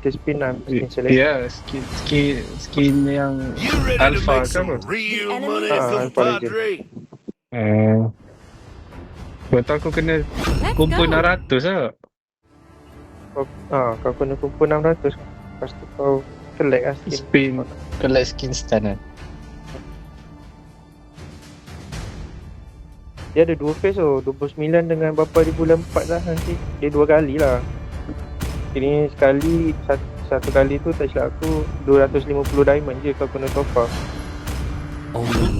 kita spin lah spin select Ya, skin skin skin yang Alpha ke apa? enemy- Ah, Alpha Legend. eh Buat tahu aku kena kumpul go. 600 lah. kau, ah, kau kena kumpul 600 lepas tu kau select lah skin Spin collect skin stun kan. dia ada dua phase tu 29 dengan berapa di bulan 4 lah nanti dia dua kali lah ini sekali satu, satu kali tu tak silap aku 250 diamond je kau kena top up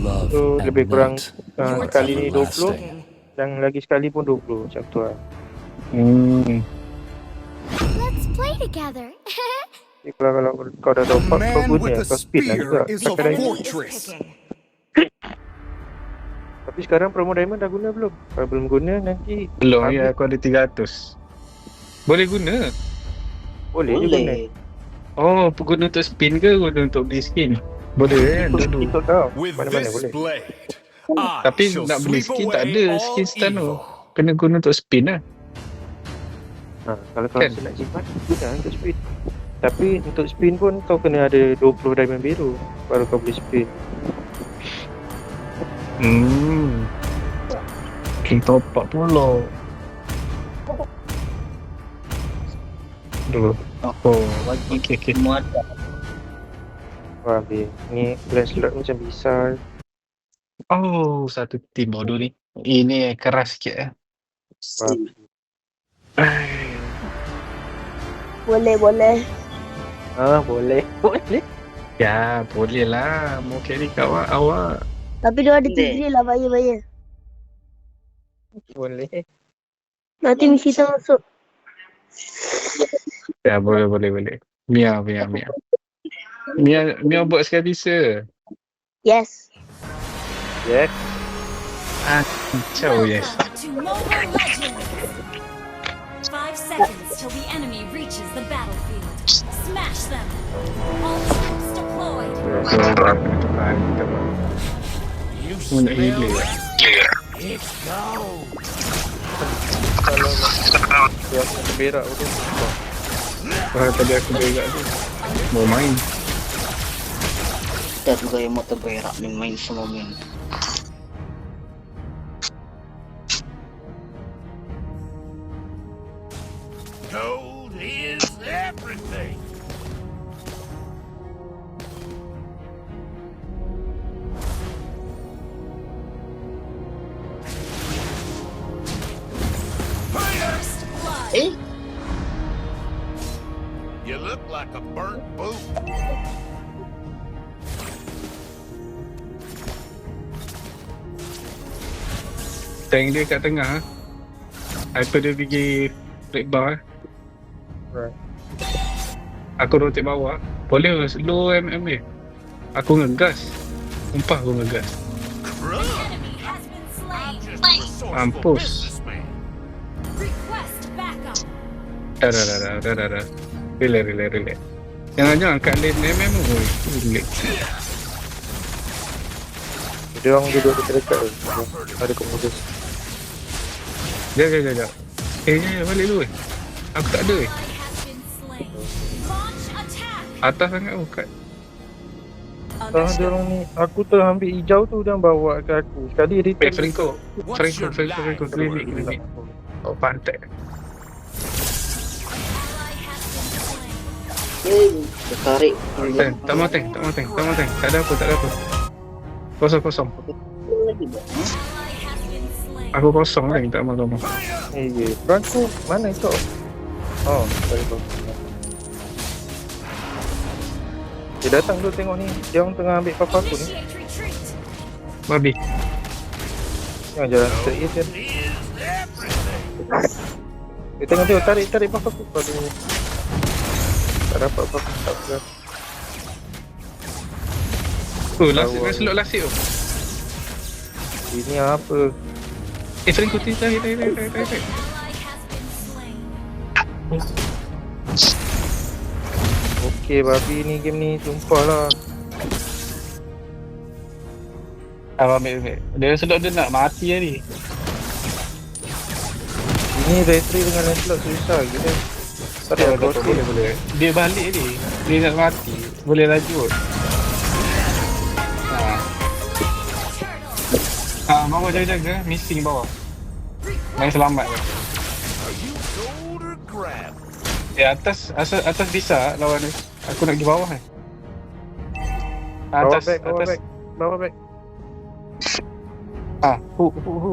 love So, lebih kurang, uh, sekali ni is 20 lasting. dan lagi sekali pun 20 macam tu lah Hmm. Let's play together. Jadi kalau, kalau kau dah top up kau guna kau speed lah juga tapi sekarang promo diamond dah guna belum? kalau belum guna nanti Belum ya aku ada 300. Boleh guna. Boleh, je guna Oh, guna untuk spin ke guna untuk beli skin? Boleh kan dulu. ikut kau mana-mana boleh blade, I Tapi nak beli skin tak ada skin stun tu. Kena guna untuk spin lah. ha, kalau kau Kan? nak simpan guna untuk speed tapi untuk spin pun kau kena ada 20 diamond biru baru kau boleh spin Hmm. Okay, top up pula. Dulu. Oh, okay, okay. Wah, habis. Ni grand slot macam bisa. Oh, satu team bodoh ni. Ini keras sikit eh. Boleh, boleh. Ah, boleh. Boleh. Ya, boleh lah. Mau carry kat awak, awak. Tapi dia ada tigre lah, bahaya-bahaya. Boleh. Nanti misi kita masuk. Ya, boleh, boleh, boleh. Mia, Mia, Mia. Mia, Mia buat sekali bisa. Yes. Yes. Ciao, yes. Welcome to Mobile Legends. Five seconds till the enemy reaches the battlefield. Smash them. All troops deployed. So, aku nak tukar kita buat. You Mau nak smell healer. that? It's gold. Kalau dia aku berak tu. Wah, tadi aku berak tu. Mau main. Kita juga yang mau terberak ni main semua main. Tank dia kat tengah. Hyper dia pergi red bar. Right. Aku rotate bawah. Boleh slow MM dia. Aku ngegas. Sumpah aku ngegas. Mampus. Dah dah dah dah dah dah dah. Relax relax relax. Jangan-jangan kat lane MM tu. Relax. Dia orang duduk dekat-dekat tu. Ada kemudian. Jap jap jap. Eh jap balik dulu eh. Aku tak ada eh. Atas sangat tu kat. Ah, dia orang ni. Aku tu ambil hijau tu dan bawa ke aku. Sekali dia Eh Franco your Franco Franco. life Klinik klinik. Oh pantai. Eh, tertarik. Tank. Tak mau tank. Tak mau tank. Tak mau tank. Tak ada apa. Tak ada apa. Kosong kosong. Lagi buat. Aku kosong lagi. Tak mau tak mau. Eh, ye. Franco, mana kau? Oh, sorry kau. Dia datang tu tengok ni. Dia orang tengah ambil papa aku ni. Babi. Jangan jalan straight je. Everything. Dia tengok tengok tarik tarik papa aku. Aduh. Tak dapat apa-apa. Tak apa. Oh last last slot tu. Ini apa? Eh Franco tarik tarik tarik tarik tarik. tarik. Slain. Okey babi ni game ni sumpah lah. Abang ambil ambil. Dia slot dia nak mati tadi. Ini retry dengan slot susah gitu. Tak ada boleh, boleh. Dia balik ni. Dia nak mati. Boleh laju. Bawah jaga-jaga. Missing bawah. Main grab? Eh, atas, atas, atas bisa lawan ni. Aku nak pergi bawah ni. Bawa Atas, back, bawa atas. back. Bawa back. Ah, hu, hu, hu.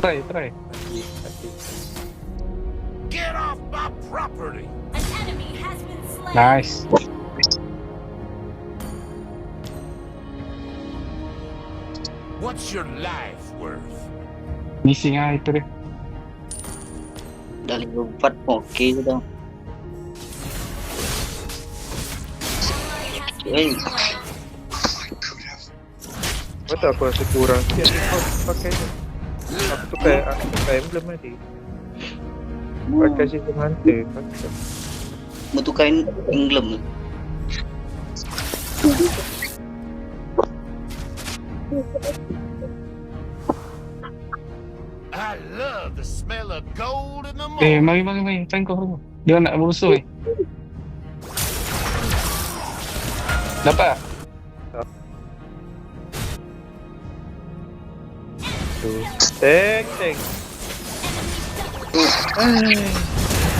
Try, try. Get What's your life worth? Missing ah itu dia. Dah level 4 pun okey je dah. Eh, Betul aku rasa kurang sikit ni kau pakai ni. Aku tukar, aku tukar emblem tadi. Pakai sistem hunter. Pakai. Bertukar England tu. I love Eh, morning. mari, mari, mari. Tangkap dulu. Dia nak musuh eh. Dapat? Tu. Tank, tank. Ai,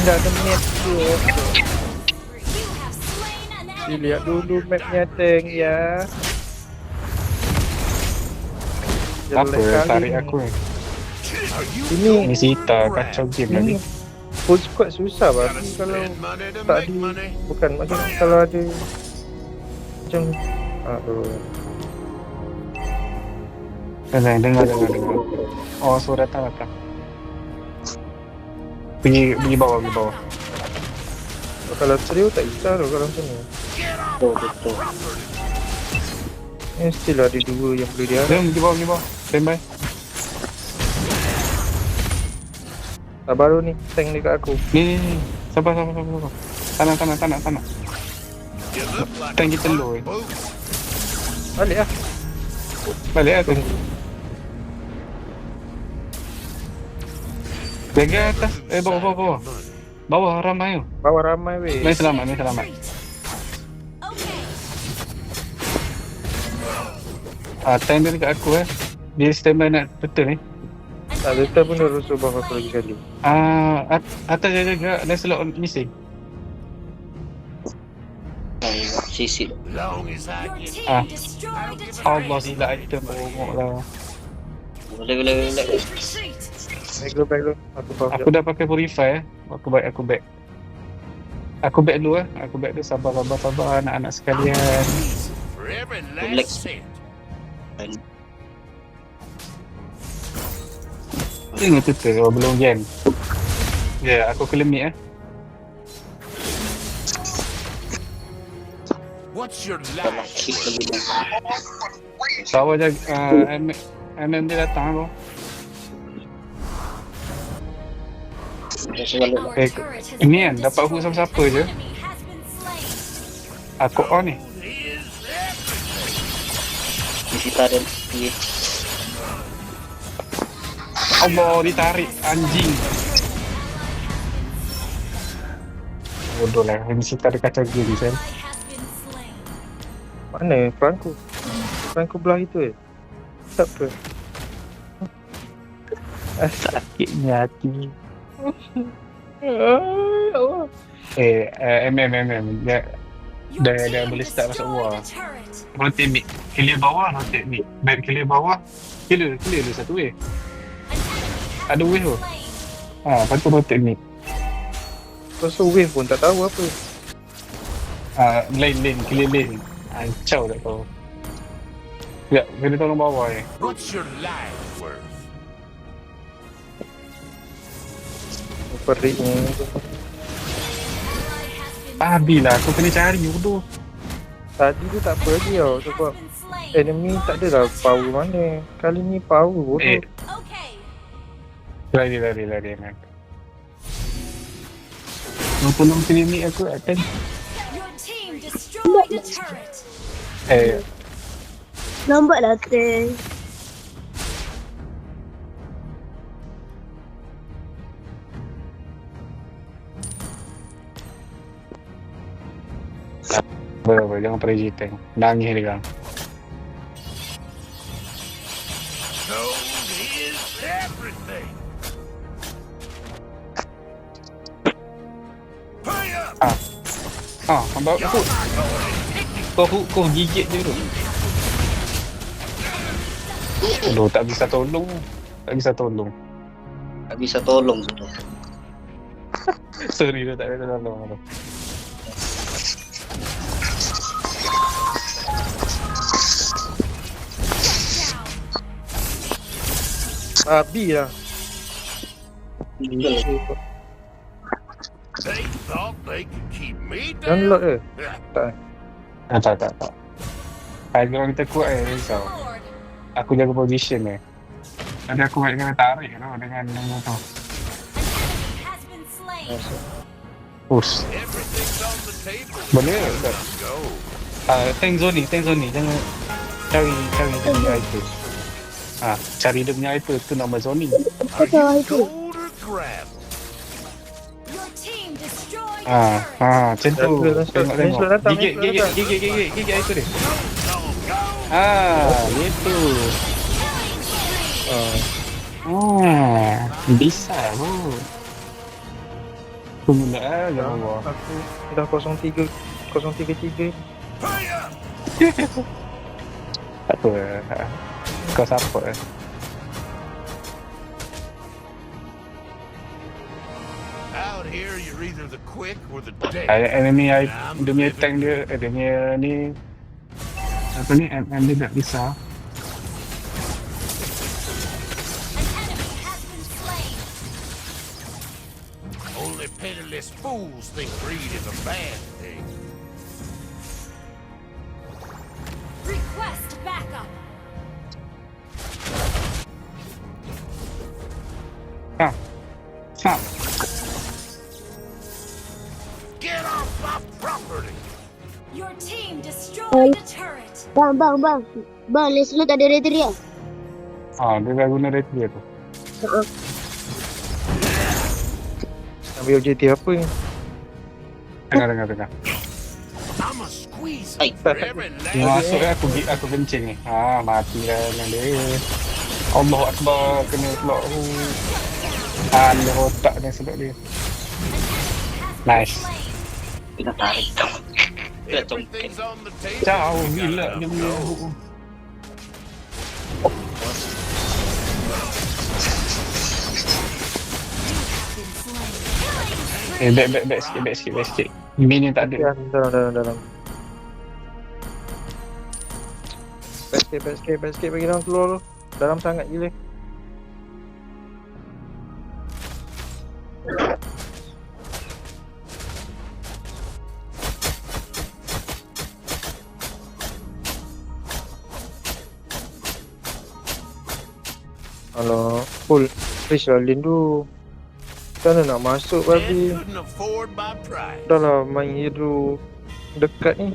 Dah ada map tu. You have slain an Si enemy. lihat dulu mapnya tank ya. Jelek kali tarik aku ni? Ini Ni Sita kacau game lagi. ini full squad susah bagi kalau tak money? bukan macam kalau ada macam aduh Dengar, dengar, dengar, dengar. Oh, suara datang datang. Pergi, pergi bawah, pergi bawah. kalau trio tak bisa tu kalau macam ni Betul, betul. ni still ada dua yang boleh dia Jom, pergi bawah, pergi bawah. Standby. tak baru ni tank dekat aku Ni, ni, ni. Sabar, sabar, sabar, sabar. Tanah, tanah, tanah, tanah. Tank kita low eh. balik lah Balik lah tu. Jaga atas. Eh, bawah, bawah, bawah. Bawah, ramai tu. bawa ramai weh Main selamat, main selamat. Ah, time dia dekat aku eh. Dia standby nak betul ni. tak letak pun dia rusuh bawah aku lagi kali Ah, at, atas jaga jaga dan slot missing. Ay, sisi. Long as I Your get team Ah. Allah sila item bongok lah. Boleh, boleh, boleh. Retreat. back dulu back dulu aku Aku dah pakai purify eh. Aku baik aku back. Aku back dulu eh. Aku back dulu sabar sabar sabar anak-anak sekalian. Relax. Tengok tu tu oh, belum game. Ya, yeah, aku kelemik eh. What's your life? Bawah jaga uh, MM, dia datang tu. Our Eh, ini been kan, dapat destroyed. hukum siapa An je? Aku on ni. Everything. Di sita dan piye. Allah ditarik anjing. Bodoh lah. Ini kita ada kacau gini kan. Mana Franco Franco belah itu eh siapa Sakitnya hati. Eh, uh, MM, MM. Dia, Your Dah- dah team boleh start masuk war. rotate mid. Clear bawah, rotate mid. Back clear bawah. Clear, clear dia satu way. An Ada wave tu. Ha, lepas tu rotate mid. Pasal wave pun tak tahu apa Ah, lane, lane, clear lane. Hancau tak tahu. Ya, kena tolong bawah ni. What's your life worth? Perik ni Babi lah, aku kena cari bodoh. Tadi tu tak apa lagi tau Sebab enemy tak adalah power mana Kali ni power bodoh Eh. Lari, lari, lari. Man. Mau tolong clear mid aku akan. Turret. Eh, Lambatlah tank. Boleh, boleh. Jangan pergi tank. Nangis dia kan. Gold is everything. Ah, hamba hook. Kau hook, kau gigit je tu. Aduh, tak bisa tolong. Tak bisa tolong. Tak bisa tolong tu. Sorry tu, tak bisa tolong. Babi lah. They thought they could keep me Download down. ke? Tak. Ah, tak, tak, tak. Kalau kita kuat eh, risau. Lord. Aku jaga position eh. Tadi aku buat kena tarik tu dengan dengan tu. An enemy has been slain. Push. Everything's on the table. Boleh tak? Go. Ah, tank zone ni, tank zone ni. Jangan cari cari dia punya item. Ah, cari dia punya item tu nama zoning. Are tahu you itu. gold or grab? Ah, ah, macam tu. Tengok tengok. Gigit, gigit, gigit, gigit, gigit item dia. Go, go. Ah, gitu. Ah. Ah, bisa tu. Ah, jangan Dah, buat. aku dah 03 033 Pay up. Tak apa. ah. Kau support eh. Out here, you're either the quick or the dead. Ada enemy I, dia punya tank dia, eh, dia punya ni apa ni, MM dia tak bisa. An enemy has. Only pitiless fools think greed is a bad thing. Your team destroyed a turret. Bang, bang, bang. Bang, Leslie tak ada ready dia. Ah, dia dah guna dia tu. Ambil OJT apa ni? Tengah, tengah, tengah. Last masuk eh, aku gi- aku kencing ni. Ah, mati dah dengan dia. Allah Akbar, kena pula. Oh. Ah, dia otak dia sebab dia. Nice. Kena tarik kau. Kena table. Jauh gila dia punya. Eh, back, back, back sikit, back sikit, back sikit. Minion tak Ya, ada. dalam, dalam, dalam. Back sikit, back sikit, back sikit bagi dalam keluar tu. Dalam sangat gila. Alah, full. Fish lah lindu. Macam mana nak masuk babi? Dah lah main hero dekat ni.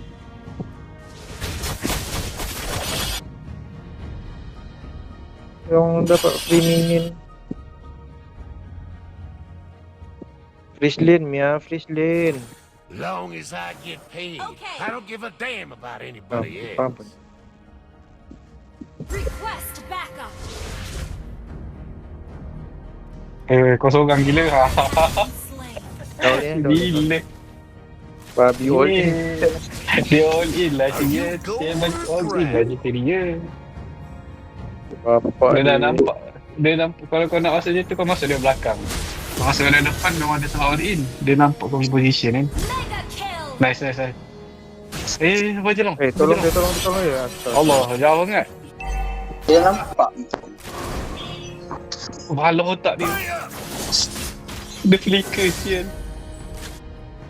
Yang dapat free minion. Freeze lane, Mia. Freeze lane. Long as I get paid, Okay. I don't give a damn about Ah, anybody faham. else. Request Eh, kau seorang gila. Gila. Babi all in. Dia all in lah dia. Dia macam all in lah dia dia. Bapak Dia dah nampak. Dia nampak kalau kau nak masuk je tu kau masuk dia belakang. Kau masuk dari depan memang dia tengah all in. Dia nampak kau punya position kan. Nice nice nice. Eh, apa je long? Eh, tolong dia, tolong dia, tolong dia. Allah, jauh sangat. Dia nampak. Balah otak dia. Dia flicker sial.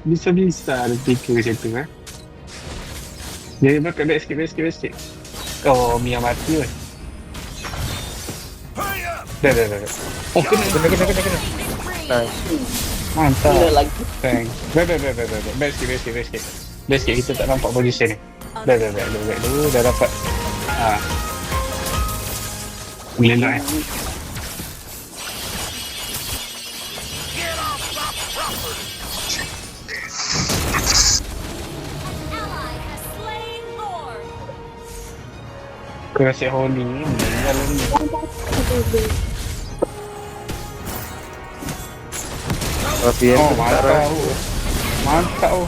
Bisa-bisa ada flicker macam tu eh. Dia bakal back sikit, back sikit, back sikit. Oh, Mia mati up. Dah, dah, dah. dah. Oh, kena. Kena, kena, kena, kena. Nice. Mantap. Gila lagi. Thanks. Baik, baik, baik, baik, baik. Baik sikit, baik sikit, baik sikit. Baik sikit, kita tak nampak position ni. Dah, dah, dah, dah, dah, dah, dah dapat. Ha. Boleh elok eh. Aku rasa holy ni meninggal ni. Tapi yang Oh, tu mantap. oh. Mantap oh.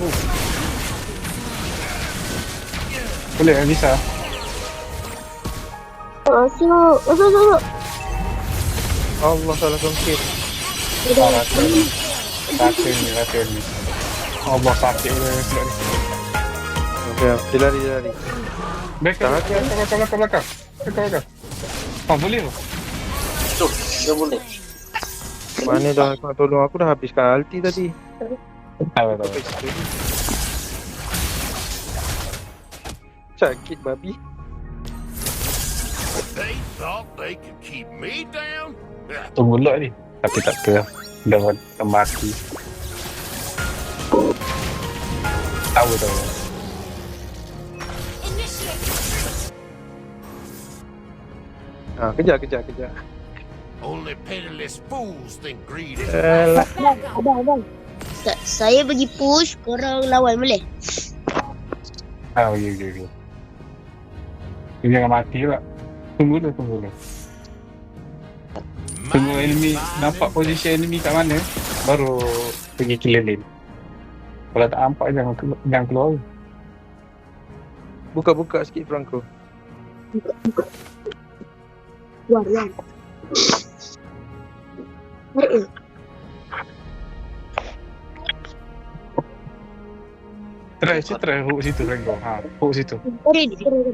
Boleh kan bisa? Masuk. Masuk, masuk. Allah salah songkit. Ah, rata ni. Rata ni, rata ni. Allah sakit dia sebab ni. Okey, dia lari, dia lari. Belakang, belakang, belakang, belakang, belakang. Belakang, belakang. Oh, boleh tu. Tuh, dia boleh. Mana dah kau tolong aku dah habiskan ulti tadi. Tahu. Sakit babi. Tunggu lot ni. Tapi tak apa. Dah dah mati. Tahu, tahu. Ha, kejar, kejar, kejar. Only pitiless fools think greed is Alah. Abang, abang, abang. Sa- saya bagi push, korang lawan boleh? Ah, ya, ya, ya. Dia jangan mati pula. Tunggu dulu, tunggu dulu. Tunggu enemy, nampak posisi enemy kat mana, baru pergi kill lane. Kalau tak nampak, jangan, kelu- jangan keluar. Buka-buka sikit Franco. Luar, luar. Je. Try, saya try hook situ, Franco. Ha, hook situ.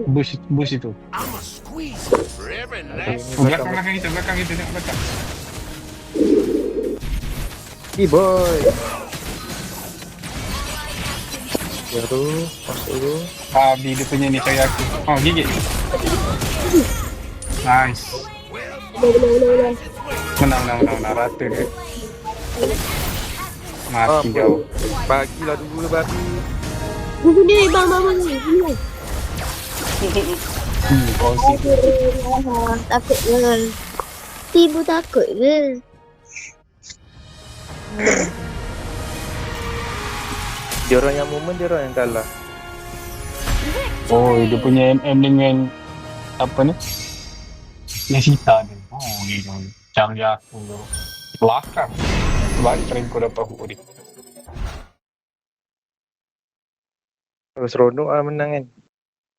Bush, bush situ. Belakang, belakang kita, belakang kita, tengok belakang. Eh boy. Ya tu, masuk dulu. Ah, dia punya ni cari aku. Oh, gigit. Nice. Menang, menang, menang, menang. Rata dia. Mati Ah, kau. Bagilah dulu babi. Di sini, bang, bang, bang. Sini. Hmm, kongsi. Takut ke? Tibu takut ke? Dia orang yang moment, dia orang yang kalah. Oh, dia punya MM dengan apa ni? Oh, dia cari aku tu. Belakang. Sebab keren kau dapat ni. Oh, seronok lah menang kan.